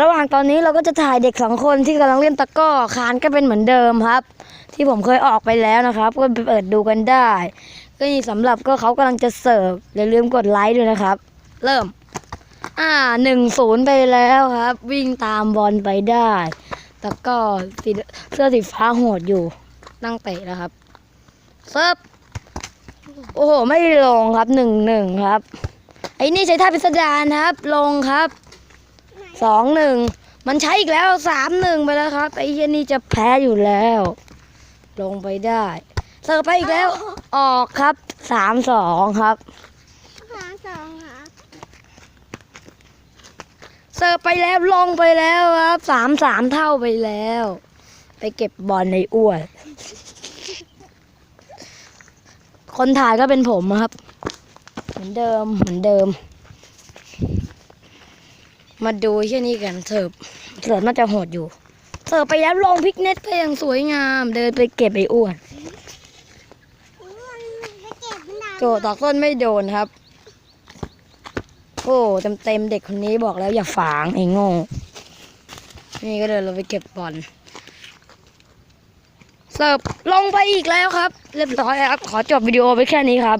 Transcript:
ระหว่างตอนนี้เราก็จะถ่ายเด็กสองคนที่กำลังเล่นตะกร้อคานก็เป็นเหมือนเดิมครับ ที่ผมเคยออกไปแล้วนะครับ ก็ไปเปิดดูกันได้ ก็นี่สำหรับก็เขากำลังจะเสิร์ฟอย่าลืมกดไลค์ด้วยนะครับ เริ่ม อ่าหนึ่งศูนย์ไปแล้วครับ วิ่งตามบอลไปได้ตะกร้อสีเสื้อสีฟ้าโหดอยู่นั่งเตะแล้วครับเซิร์ฟโอ้โห ไม่ลงครับหนึ่งหนึ่งครับไอ้นี่ใช้ท่าพิสดารครับ ลงครับ สองหนึ่งมันใช้อีกแล้วสามหนึ่งไปแล้วครับไอ้เหี้ยนี่จะแพ้อยู่แล้ว ลงไปได้เสิร์ฟไปอีกแล้วออกครับสามสองครับสองสองครับเสิร์ฟไปแล้วลงไปแล้วครับสามสามเท่าไปแล้ว ไปเก็บบอลในอ้วนคนถ่ายก็เป็นผมครับ เหมือนเดิมเหมือนเดิม มาดูแค่นี้กันเสิร์ฟเสิร์ฟน่าจะโหดอยู่ เสิร์ฟไปแล้วลงพิกเน็ตไปอย่างสวยงาม เดินไปเก็บไอ้อ้วนโจตอกต้นไม่โดนครับ โอ้เต็มเต็มเด็กคนนี้บอกแล้วอย่าฝางไอ้โง่นี่ก็เดินลงไปเก็บบอลเสิร์ฟลงไปอีกแล้วครับ เรียบร้อยครับ ขอจบวิดีโอไปแค่นี้ครับ